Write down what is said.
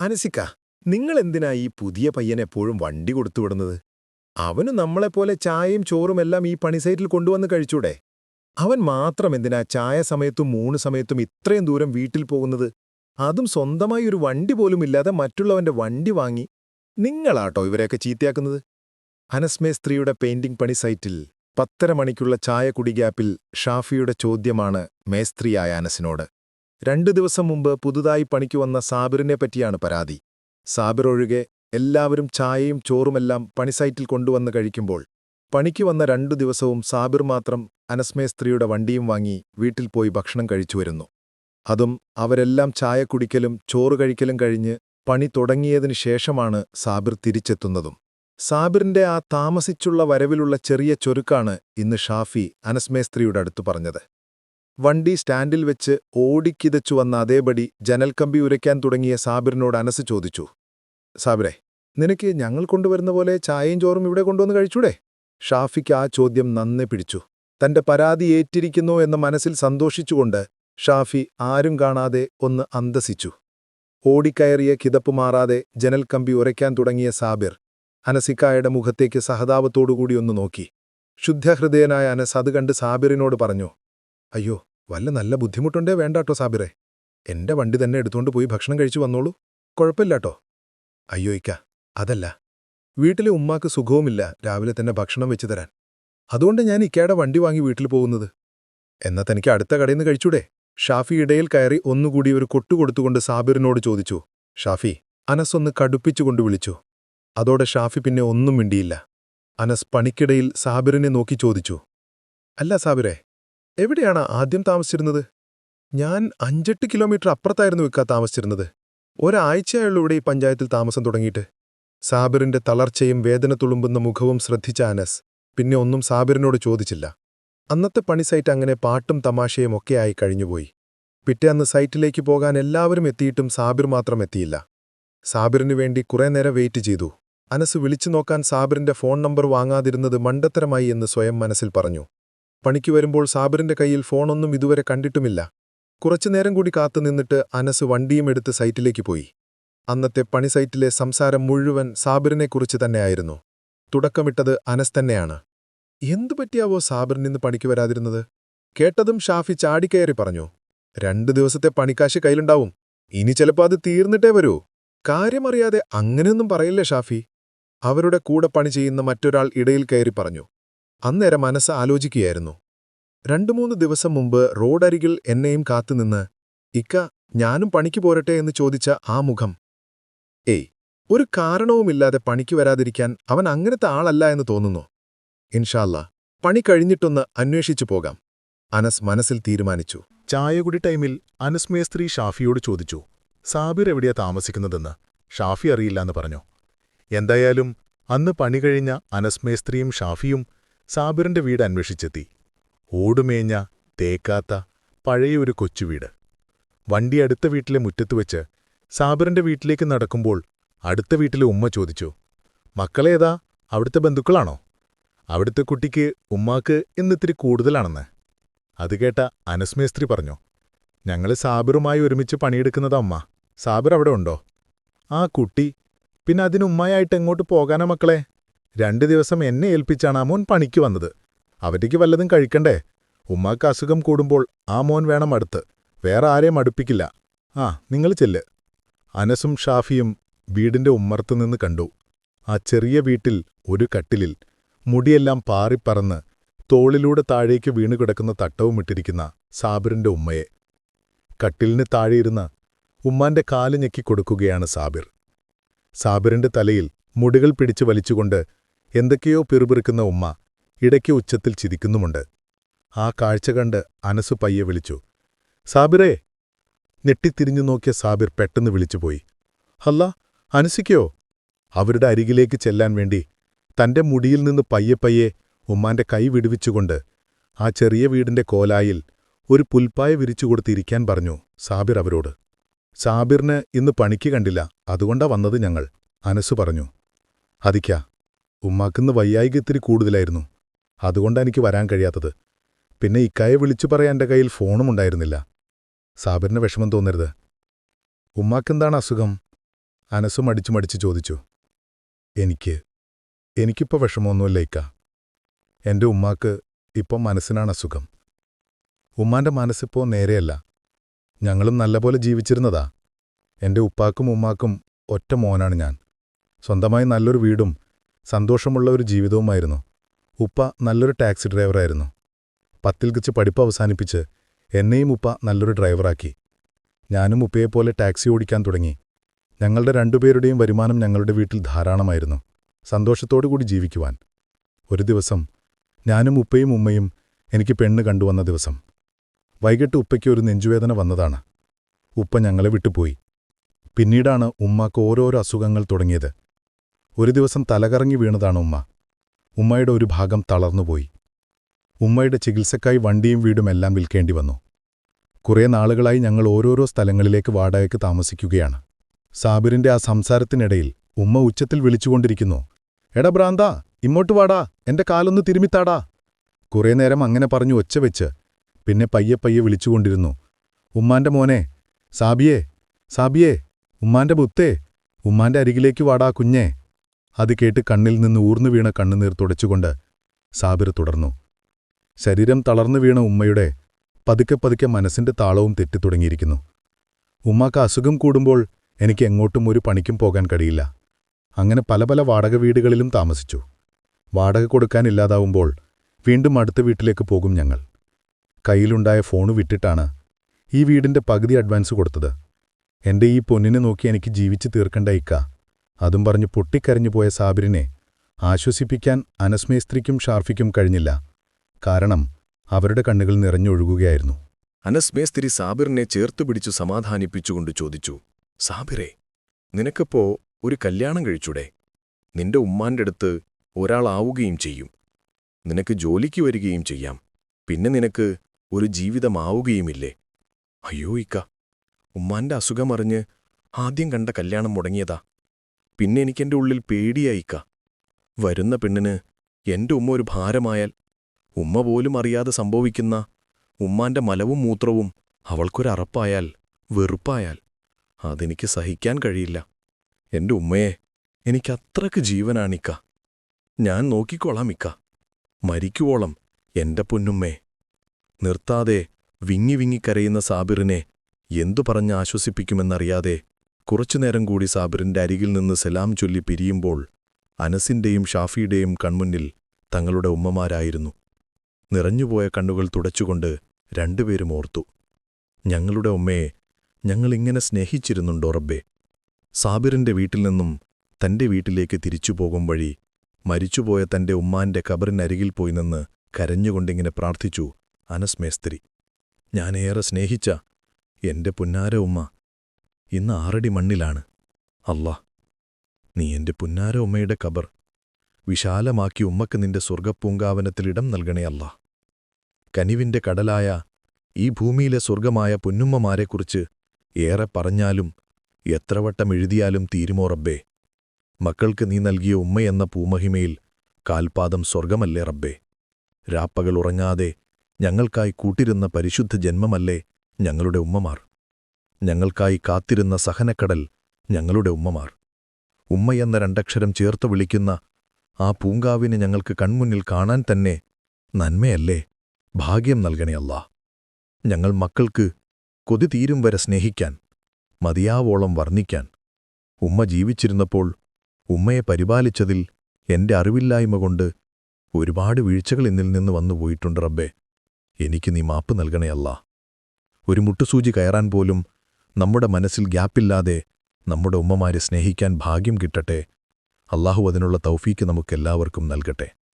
അനസിക്ക നിങ്ങൾ എന്തിനാ ഈ പുതിയ പയ്യൻ എപ്പോഴും വണ്ടി കൊടുത്തുവിടുന്നത് അവന് നമ്മളെപ്പോലെ ചായയും ചോറും എല്ലാം ഈ പണിസൈറ്റിൽ കൊണ്ടുവന്ന് കഴിച്ചൂടെ? അവൻ മാത്രം എന്തിനാ ചായ സമയത്തും മൂന്ന് സമയത്തും ഇത്രയും ദൂരം വീട്ടിൽ പോകുന്നത്? അതും സ്വന്തമായി ഒരു വണ്ടി പോലും ഇല്ലാതെ മറ്റുള്ളവന്റെ വണ്ടി വാങ്ങി. നിങ്ങളാട്ടോ ഇവരെയൊക്കെ ചീത്തയാക്കുന്നത്? അനസ്മേ സ്ത്രീയുടെ പെയിന്റിംഗ് പണി സൈറ്റിൽ പത്തര മണിക്കുള്ള ചായ കുടി ഗ്യാപ്പിൽ ഷാഫിയുടെ ചോദ്യമാണ് മേസ്ത്രിയായ അനസിനോട്. രണ്ടു ദിവസം മുമ്പ് പുതുതായി പണിക്ക് വന്ന സാബിറിനെ പറ്റിയാണ് പരാതി. സാബിർ ഒഴികെ എല്ലാവരും ചായയും ചോറുമെല്ലാം പണിസൈറ്റിൽ കൊണ്ടുവന്ന് കഴിക്കുമ്പോൾ പണിക്ക് വന്ന രണ്ടു ദിവസവും സാബിർ മാത്രം അനസ്മയ സ്ത്രീയുടെ വണ്ടിയും വാങ്ങി വീട്ടിൽ പോയി ഭക്ഷണം കഴിച്ചു വരുന്നു. അതും അവരെല്ലാം ചായ കുടിക്കലും ചോറ് കഴിക്കലും കഴിഞ്ഞ് പണി തുടങ്ങിയതിനു ശേഷമാണ് സാബിർ തിരിച്ചെത്തുന്നതും. സാബിറിന്റെ ആ താമസിച്ചുള്ള വരവിലുള്ള ചെറിയ ചൊരുക്കാണ് ഇന്ന് ഷാഫി അനസ്മേസ്ത്രിയുടെ അടുത്തു പറഞ്ഞത്. വണ്ടി സ്റ്റാൻഡിൽ വെച്ച് ഓടിക്കിതച്ചു വന്ന അതേപടി ജനൽക്കമ്പി ഉരയ്ക്കാൻ തുടങ്ങിയ സാബിറിനോട് അനസ് ചോദിച്ചു സാബിറെ നിനക്ക് ഞങ്ങൾ കൊണ്ടുവരുന്ന പോലെ ചായയും ചോറും ഇവിടെ കൊണ്ടുവന്ന് കഴിച്ചൂടെ? ഷാഫിക്ക് ആ ചോദ്യം നന്നെ പിടിച്ചു. തന്റെ പരാതി ഏറ്റിരിക്കുന്നു എന്ന മനസ്സിൽ സന്തോഷിച്ചുകൊണ്ട് ഷാഫി ആരും കാണാതെ ഒന്ന് അന്തസിച്ചു ഓടിക്കയറിയ കിതപ്പ് മാറാതെ ജനൽക്കമ്പി ഉരയ്ക്കാൻ തുടങ്ങിയ സാബിർ അനസിക്കായുടെ മുഖത്തേക്ക് സഹതാപത്തോടുകൂടി ഒന്ന് നോക്കി. ശുദ്ധഹൃദയനായ അനസ് അത് കണ്ട് സാബിറിനോട് പറഞ്ഞു അയ്യോ വല്ല നല്ല ബുദ്ധിമുട്ടുണ്ടേ വേണ്ടാട്ടോ സാബിറെ. എന്റെ വണ്ടി തന്നെ എടുത്തുകൊണ്ട് പോയി ഭക്ഷണം കഴിച്ചു വന്നോളൂ. കുഴപ്പമില്ലാട്ടോ അയ്യോ ഇക്ക അതല്ല. വീട്ടിലെ ഉമ്മാക്ക് സുഖവുമില്ല രാവിലെ തന്നെ ഭക്ഷണം വെച്ചു തരാൻ. അതുകൊണ്ട് ഞാൻ ഇക്കയുടെ വണ്ടി വാങ്ങി വീട്ടിൽ പോകുന്നത്. എന്നാ തനിക്ക് അടുത്ത കടയിൽ നിന്ന് കഴിച്ചൂടെ? ഷാഫി ഇടയിൽ കയറി ഒന്നുകൂടി ഒരു കൊട്ടുകൊടുത്തുകൊണ്ട് സാബിറിനോട് ചോദിച്ചു. ഷാഫി അനസ് ഒന്ന് കടുപ്പിച്ചുകൊണ്ട് വിളിച്ചു. അതോടെ ഷാഫി പിന്നെ ഒന്നും മിണ്ടിയില്ല. അനസ് പണിക്കിടയിൽ സാബിറിനെ നോക്കി ചോദിച്ചു. അല്ല സാബിറെ എവിടെയാണ് ആദ്യം താമസിച്ചിരുന്നത്? ഞാൻ അഞ്ചെട്ട് കിലോമീറ്റർ അപ്പുറത്തായിരുന്നു വെക്കാ താമസിച്ചിരുന്നത്. ഒരാഴ്ചയുള്ള ഇവിടെ ഈ പഞ്ചായത്തിൽ താമസം തുടങ്ങിയിട്ട്. സാബിറിന്റെ തളർച്ചയും വേദന തുളുമ്പുന്ന മുഖവും ശ്രദ്ധിച്ച അനസ്. പിന്നെ ഒന്നും സാബിറിനോട് ചോദിച്ചില്ല. അന്നത്തെ പണി സൈറ്റ് അങ്ങനെ പാട്ടും തമാശയും ഒക്കെ ആയി കഴിഞ്ഞുപോയി. പിറ്റേന്ന് സൈറ്റിലേക്ക് പോകാൻ എല്ലാവരും എത്തിയിട്ടും സാബിർ മാത്രം എത്തിയില്ല. സാബിറിനു വേണ്ടി കുറേ നേരം വെയിറ്റ് ചെയ്തു. അനസ് വിളിച്ചു നോക്കാൻ സാബിറിന്റെ ഫോൺ നമ്പർ വാങ്ങാതിരുന്നത് മണ്ടത്തരമായി എന്ന് സ്വയം മനസ്സിൽ പറഞ്ഞു. പണിക്ക് വരുമ്പോൾ സാബിറിന്റെ കയ്യിൽ ഫോണൊന്നും ഇതുവരെ കണ്ടിട്ടുമില്ല. കുറച്ചുനേരം കൂടി കാത്തുനിന്നിട്ട് അനസ് വണ്ടിയും എടുത്ത് സൈറ്റിലേക്ക് പോയി. അന്നത്തെ പണി സൈറ്റിലെ സംസാരം മുഴുവൻ സാബിറിനെക്കുറിച്ച് തന്നെയായിരുന്നു. തുടക്കമിട്ടത് അനസ് തന്നെയാണ്. എന്തു പറ്റിയാവോ സാബിറിനിന്ന് പണിക്ക് വരാതിരുന്നത്? കേട്ടതും ഷാഫി ചാടിക്കയറി പറഞ്ഞു. രണ്ടു ദിവസത്തെ പണിക്കാശ് കയ്യിലുണ്ടാവും. ഇനി ചിലപ്പോൾ അത് തീർന്നിട്ടേ വരൂ. കാര്യമറിയാതെ അങ്ങനെയൊന്നും പറയില്ലേ ഷാഫി? അവരുടെ കൂടെ പണി ചെയ്യുന്ന മറ്റൊരാൾ ഇടയിൽ കയറി പറഞ്ഞു. അന്നേരം മനസ്സ് ആലോചിക്കുകയായിരുന്നു. രണ്ടു മൂന്ന് ദിവസം മുമ്പ് റോഡരികിൽ എന്നെയും കാത്തുനിന്ന് ഇക്ക ഞാനും പണിക്ക് പോരട്ടെ എന്ന് ചോദിച്ച ആ മുഖം. ഏയ് ഒരു കാരണവുമില്ലാതെ പണിക്ക് വരാതിരിക്കാൻ അവൻ അങ്ങനത്തെ ആളല്ല എന്ന് തോന്നുന്നു. ഇൻഷാല്ല പണി കഴിഞ്ഞിട്ടൊന്ന് അന്വേഷിച്ചു പോകാം. അനസ് മനസ്സിൽ തീരുമാനിച്ചു. ചായകുടി ടൈമിൽ അനസ് മേസ്ത്രി ഷാഫിയോട് ചോദിച്ചു സാബിർ എവിടെയാ താമസിക്കുന്നതെന്ന്? ഷാഫി അറിയില്ല എന്ന് പറഞ്ഞു? എന്തായാലും അന്ന് പണി കഴിഞ്ഞ അനസ് മേസ്ത്രിയും ഷാഫിയും സാബിറിന്റെ വീട് അന്വേഷിച്ചെത്തി. ഓടുമേഞ്ഞ തേക്കാത്ത പഴയൊരു കൊച്ചുവീട് വണ്ടി അടുത്ത വീട്ടിലെ മുറ്റത്ത് വെച്ച് സാബിറിന്റെ വീട്ടിലേക്ക് നടക്കുമ്പോൾ അടുത്ത വീട്ടിലെ ഉമ്മ ചോദിച്ചു മക്കളേതാ അവിടുത്തെ ബന്ധുക്കളാണോ? അവിടുത്തെ കുട്ടിക്ക് ഉമ്മാക്ക് ഇന്നിത്തിരി കൂടുതലാണെന്ന്. അത് കേട്ട അനസ്മേസ്ത്രി പറഞ്ഞു ഞങ്ങൾ സാബിറുമായി ഒരുമിച്ച് പണിയെടുക്കുന്നതാ അമ്മ സാബിർ അവിടെ ഉണ്ടോ? ആ കുട്ടി. പിന്നെ അതിനുമ്മായായിട്ട് എങ്ങോട്ട് പോകാനാ മക്കളെ? രണ്ടു ദിവസം എന്നെ ഏൽപ്പിച്ചാണ് ആ മോൻ പണിക്ക് വന്നത്. അവറ്റയ്ക്ക് വല്ലതും കഴിക്കണ്ടേ? ഉമ്മാക്ക് അസുഖം കൂടുമ്പോൾ ആ മോൻ വേണം അടുത്ത്. വേറെ ആരെയും അടുപ്പിക്കില്ല. ആ നിങ്ങൾ ചെല്ല്. അനസും ഷാഫിയും വീടിന്റെ ഉമ്മർത്തുനിന്ന് കണ്ടു. ആ ചെറിയ വീട്ടിൽ ഒരു കട്ടിലിൽ മുടിയെല്ലാം പാറിപ്പറന്ന് തോളിലൂടെ താഴേക്ക് വീണുകിടക്കുന്ന തട്ടവുമിട്ടിരിക്കുന്ന സാബിറിന്റെ ഉമ്മയെ. കട്ടിലിന് താഴെയിരുന്ന ഉമ്മാന്റെ കാൽ ഞെക്കിക്കൊടുക്കുകയാണ് സാബിർ. സാബിറിന്റെ തലയിൽ മുടികൾ പിടിച്ചു വലിച്ചുകൊണ്ട് എന്തൊക്കെയോ പിറുപിറുക്കുന്ന ഉമ്മ ഇടയ്ക്ക് ഉച്ചത്തിൽ ചിരിക്കുന്നുമുണ്ട്. ആ കാഴ്ച കണ്ട് അനസു പയ്യെ വിളിച്ചു. സാബിറേ ഞെട്ടിത്തിരിഞ്ഞു നോക്കിയ സാബിർ പെട്ടെന്ന് വിളിച്ചുപോയി. ഹല്ല അനുസിക്കോ? അവരുടെ അരികിലേക്ക് ചെല്ലാൻ വേണ്ടി തന്റെ മുടിയിൽ നിന്ന് പയ്യെ പയ്യെ ഉമ്മാന്റെ കൈ വിടുവിച്ചുകൊണ്ട് ആ ചെറിയ വീടിന്റെ കോലായിൽ ഒരു പുൽപ്പായ വിരിച്ചുകൊടുത്തിരിക്കാൻ പറഞ്ഞു സാബിർ അവരോട്. സാബിറിന് ഇന്ന് പണിക്ക് കണ്ടില്ല അതുകൊണ്ടാ വന്നത് ഞങ്ങൾ അനസു പറഞ്ഞു. അതിക്ക ഉമ്മാക്കിന്ന് വയ്യായിക ഇത്തിരി കൂടുതലായിരുന്നു. അതുകൊണ്ടാണ് എനിക്ക് വരാൻ കഴിയാത്തത്. പിന്നെ ഇക്കായെ വിളിച്ചു പറയാൻ എന്റെ കയ്യിൽ ഫോണും ഉണ്ടായിരുന്നില്ല. സാബിറിന് വിഷമം തോന്നരുത്. ഉമ്മാക്കെന്താണ് അസുഖം? അനസ് മടിച്ചു മടിച്ച് ചോദിച്ചു. എനിക്ക് എനിക്കിപ്പോൾ വിഷമമൊന്നുമില്ല ഇക്ക. എന്റെ ഉമ്മാക്ക് ഇപ്പം മനസ്സിനാണ് അസുഖം. ഉമ്മാന്റെ മനസ്സിപ്പോൾ നേരെയല്ല. ഞങ്ങളും നല്ലപോലെ ജീവിച്ചിരുന്നതാ. എന്റെ ഉപ്പാക്കും ഉമ്മാക്കും ഒറ്റ മോനാണ് ഞാൻ. സ്വന്തമായി നല്ലൊരു വീടും സന്തോഷമുള്ള ഒരു ജീവിതവുമായിരുന്നു. ഉപ്പ നല്ലൊരു ടാക്സി ഡ്രൈവറായിരുന്നു. പത്തിൽ കിച്ച് പഠിപ്പ് അവസാനിപ്പിച്ച് എന്നെയും ഉപ്പ നല്ലൊരു ഡ്രൈവറാക്കി. ഞാനും ഉപ്പയെപ്പോലെ ടാക്സി ഓടിക്കാൻ തുടങ്ങി. ഞങ്ങളുടെ രണ്ടുപേരുടെയും വരുമാനം ഞങ്ങളുടെ വീട്ടിൽ ധാരാളമായിരുന്നു. സന്തോഷത്തോടുകൂടി ജീവിക്കുവാൻ. ഒരു ദിവസം ഞാനും ഉപ്പയും ഉമ്മയും എനിക്ക് പെണ്ണ് കണ്ടുവന്ന ദിവസം. വൈകിട്ട് ഉപ്പയ്ക്ക് ഒരു നെഞ്ചുവേദന വന്നതാണ്. ഉപ്പ ഞങ്ങളെ വിട്ടുപോയി. പിന്നീടാണ് ഉമ്മാക്ക് ഓരോരോ അസുഖങ്ങൾ തുടങ്ങിയത്. ഒരു ദിവസം തലകറങ്ങി വീണതാണ് ഉമ്മ. ഉമ്മയുടെ ഒരു ഭാഗം തളർന്നുപോയി. ഉമ്മയുടെ ചികിത്സക്കായി വണ്ടിയും വീടും എല്ലാം വിൽക്കേണ്ടി വന്നു. കുറേ നാളുകളായി ഞങ്ങൾ ഓരോരോ സ്ഥലങ്ങളിലേക്ക് വാടകയ്ക്ക് താമസിക്കുകയാണ്. സാബിറിന്റെ ആ സംസാരത്തിനിടയിൽ ഉമ്മ ഉച്ചത്തിൽ വിളിച്ചുകൊണ്ടിരിക്കുന്നു എടാ ഭ്രാന്ത ഇങ്ങോട്ട് വാടാ എന്റെ കാലൊന്ന് തിരുമിത്താടാ കുറേ നേരം അങ്ങനെ പറഞ്ഞു ഒച്ച വെച്ച് പിന്നെ പയ്യെ പയ്യെ വിളിച്ചുകൊണ്ടിരുന്നു ഉമ്മാന്റെ മോനെ സാബിയേ സാബിയേ ഉമ്മാന്റെ ബുത്തേ ഉമ്മാന്റെ അരികിലേക്ക് വാടാ കുഞ്ഞേ. അത് കേട്ട് കണ്ണിൽ നിന്ന് ഊർന്നു വീണ കണ്ണുനീർ തുടച്ചുകൊണ്ട് സാബിർ തുടർന്നു. ശരീരം തളർന്നു വീണ ഉമ്മയുടെ പതുക്കെ പതുക്കെ മനസ്സിന്റെ താളവും തെറ്റിത്തുടങ്ങിയിരിക്കുന്നു ഉമ്മാക്ക് അസുഖം കൂടുമ്പോൾ എനിക്ക് എങ്ങോട്ടും ഒരു പണിക്കും പോകാൻ കഴിയില്ല. അങ്ങനെ പല പല വാടക വീടുകളിലും താമസിച്ചു. വാടക കൊടുക്കാനില്ലാതാവുമ്പോൾ വീണ്ടും അടുത്ത വീട്ടിലേക്ക് പോകും ഞങ്ങൾ. കയ്യിലുണ്ടായ ഫോണ് വിട്ടിട്ടാണ് ഈ വീടിന്റെ പകുതി അഡ്വാൻസ് കൊടുത്തത്. എന്റെ ഈ പൊന്നിനെ നോക്കി എനിക്ക് ജീവിച്ചു തീർക്കണ്ട ഇക്ക. അതും പറഞ്ഞ് പൊട്ടിക്കരഞ്ഞു പോയ സാബിറിനെ ആശ്വസിപ്പിക്കാൻ അനസ്മേസ്ത്രിക്കും ഷാർഫിക്കും കഴിഞ്ഞില്ല. കാരണം അവരുടെ കണ്ണുകൾ നിറഞ്ഞൊഴുകുകയായിരുന്നു. അനസ്മേസ്ത്രി സാബിറിനെ ചേർത്തു പിടിച്ചു സമാധാനിപ്പിച്ചുകൊണ്ട് ചോദിച്ചു സാബിറേ നിനക്കിപ്പോ ഒരു കല്യാണം കഴിച്ചൂടെ? നിന്റെ ഉമ്മാന്റെ അടുത്ത് ഒരാളാവുകയും ചെയ്യും. നിനക്ക് ജോലിക്ക് വരികയും ചെയ്യാം. പിന്നെ നിനക്ക് ഒരു ജീവിതമാവുകയുമില്ലേ? അയ്യോ ഇക്ക ഉമ്മാന്റെ അസുഖമറിഞ്ഞ് ആദ്യം കണ്ട കല്യാണം മുടങ്ങിയതാ. പിന്നെ എനിക്കെന്റെ ഉള്ളിൽ പേടിയായിക്ക. വരുന്ന പെണ്ണിന് എന്റെ ഉമ്മ ഒരു ഭാരമായാൽ ഉമ്മ പോലും അറിയാതെ സംഭവിക്കുന്ന ഉമ്മാന്റെ മലവും മൂത്രവും അവൾക്കൊരറപ്പായാൽ വെറുപ്പായാൽ അതെനിക്ക് സഹിക്കാൻ കഴിയില്ല. എന്റെ ഉമ്മയെ എനിക്കത്രക്ക് ജീവനാണിക്ക. ഞാൻ നോക്കിക്കോളാം ഇക്ക മരിക്കുവോളം എന്റെ പൊന്നുമ്മേ. നിർത്താതെ വിങ്ങി വിങ്ങി കരയുന്ന സാബിറിനെ എന്തു പറഞ്ഞ് ആശ്വസിപ്പിക്കുമെന്നറിയാതെ കുറച്ചുനേരം കൂടി സാബിറിന്റെ അരികിൽ നിന്ന് സലാം ചൊല്ലി പിരിയുമ്പോൾ അനസിന്റെയും ഷാഫിയുടെയും കൺമുന്നിൽ തങ്ങളുടെ ഉമ്മമാരായിരുന്നു. നിറഞ്ഞുപോയ കണ്ണുകൾ തുടച്ചുകൊണ്ട് രണ്ടുപേരും ഓർത്തു ഞങ്ങളുടെ ഉമ്മയെ ഞങ്ങളിങ്ങനെ സ്നേഹിച്ചിരുന്നുണ്ടോ റബ്ബേ? സാബിറിന്റെ വീട്ടിൽ നിന്നും തന്റെ വീട്ടിലേക്ക് തിരിച്ചു പോകും വഴി മരിച്ചുപോയ തന്റെ ഉമ്മാന്റെ കബറിനരികിൽ പോയി നിന്ന് കരഞ്ഞുകൊണ്ടിങ്ങനെ പ്രാർത്ഥിച്ചു അനസ് മേസ്ത്രി. ഞാനേറെ സ്നേഹിച്ച എന്റെ പുന്നാര ഉമ്മ ഇന്ന് ആറടി മണ്ണിലാണ്. അല്ലാ നീ എന്റെ പുന്നാര ഉമ്മയുടെ കബർ വിശാലമാക്കി ഉമ്മക്ക് നിന്റെ സ്വർഗപ്പൂങ്കാവനത്തിൽ ഇടം നൽകണേ അല്ല കനിവിന്റെ കടലായ ഈ ഭൂമിയിലെ സ്വർഗമായ പൊന്നുമ്മമാരെക്കുറിച്ച് ഏറെ പറഞ്ഞാലും എത്രവട്ടം എഴുതിയാലും തീരുമോറബ്ബേ മക്കൾക്ക് നീ നൽകിയ ഉമ്മയെന്ന പൂമഹിമയിൽ കാൽപാദം സ്വർഗമല്ലേ റബ്ബേ? രാപ്പകൾ ഉറങ്ങാതെ ഞങ്ങൾക്കായി കൂട്ടിരുന്ന പരിശുദ്ധ ജന്മമല്ലേ ഞങ്ങളുടെ ഉമ്മമാർ? ഞങ്ങൾക്കായി കാത്തിരുന്ന സഹനക്കടൽ ഞങ്ങളുടെ ഉമ്മമാർ. ഉമ്മയെന്ന രണ്ടക്ഷരം ചേർത്ത് വിളിക്കുന്ന ആ പൂങ്കാവിനെ ഞങ്ങൾക്ക് കൺമുന്നിൽ കാണാൻ തന്നെ നന്മയല്ലേ? ഭാഗ്യം നൽകണേ അല്ലാ ഞങ്ങൾ മക്കൾക്ക് കൊതി തീരും വരെ സ്നേഹിക്കാൻ മതിയാവോളം വർണിക്കാൻ. ഉമ്മ ജീവിച്ചിരുന്നപ്പോൾ ഉമ്മയെ പരിപാലിച്ചതിൽ എന്റെ അറിവില്ലായ്മ കൊണ്ട് ഒരുപാട് വീഴ്ചകൾ ഇന്നിൽ നിന്ന് വന്നുപോയിട്ടുണ്ട് റബ്ബേ. എനിക്ക് നീ മാപ്പ് നൽകണേ അല്ലാ ഒരു മുട്ടുസൂചി കയറാൻ പോലും നമ്മുടെ മനസ്സിൽ ഗ്യാപ്പില്ലാതെ നമ്മുടെ ഉമ്മമാരെ സ്നേഹിക്കാൻ ഭാഗ്യം കിട്ടട്ടെ. അള്ളാഹു അതിനുള്ള തൗഫീക്ക് നമുക്കെല്ലാവർക്കും നൽകട്ടെ.